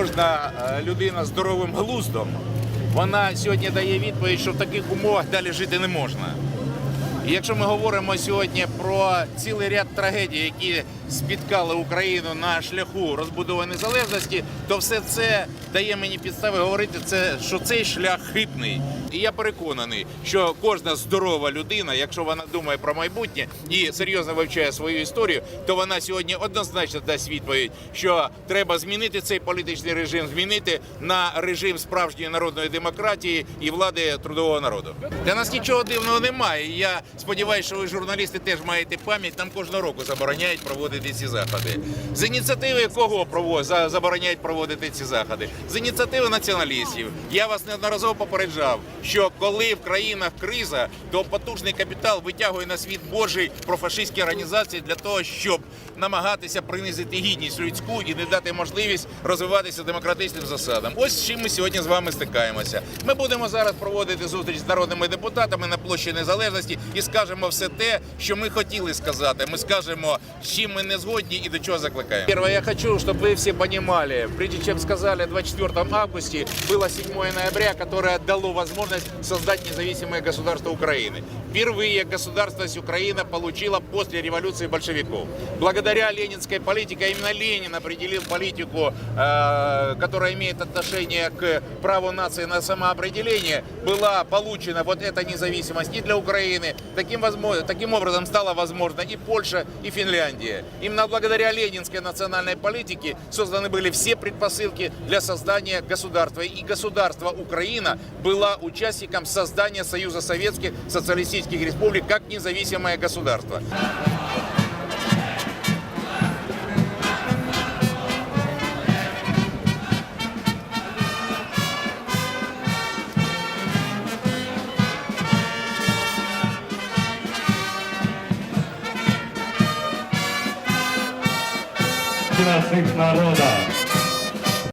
кожна е, людина здоровим глуздом, вона сьогодні дає відповідь, що в таких умовах далі жити не можна. Якщо ми говоримо сьогодні про цілий ряд трагедій, які спіткали Україну на шляху розбудови незалежності, то все це дає мені підстави говорити, це, що цей шлях хибний. І я переконаний, що кожна здорова людина, якщо вона думає про майбутнє і серйозно вивчає свою історію, то вона сьогодні однозначно дасть відповідь, що треба змінити цей політичний режим, змінити на режим справжньої народної демократії і влади трудового народу. Для нас нічого дивного немає. Я сподіваюся, що ви журналісти теж маєте пам'ять. Нам кожного року забороняють проводити ці заходи. З ініціативи кого забороняють проводити ці заходи? З ініціативи націоналістів. Я вас неодноразово попереджав, що коли в країнах криза, то потужний капітал витягує на світ Божий профашистські організації для того, щоб намагатися принизити гідність людську і не дати можливість розвиватися демократичним засадам. Ось з чим ми сьогодні з вами стикаємося. Ми будемо зараз проводити зустріч з народними депутатами на площі Незалежності і скажемо все те, що ми хотіли сказати. Ми скажемо, з чим ми не згодні і до чого закликаємо. Перше, я хочу, щоб ви всі розуміли, прежде чем сказали 24 августе, было 7 ноября, которое дало возможность создать независимое государство Украины. Впервые государственность Украина получила после революции большевиков. Благодаря ленинской политике, а именно Ленин определил политику, э, которая имеет отношение к праву нации на самоопределение, была получена вот эта независимость и для Украины. Таким, возможно, таким образом стала возможна и Польша, и Финляндия. Именно благодаря ленинской национальной политике созданы были все предпосылки для создания государства. И государство Украина была участником создания Союза Советских Социалистических Республик как независимое государство. Наших народа.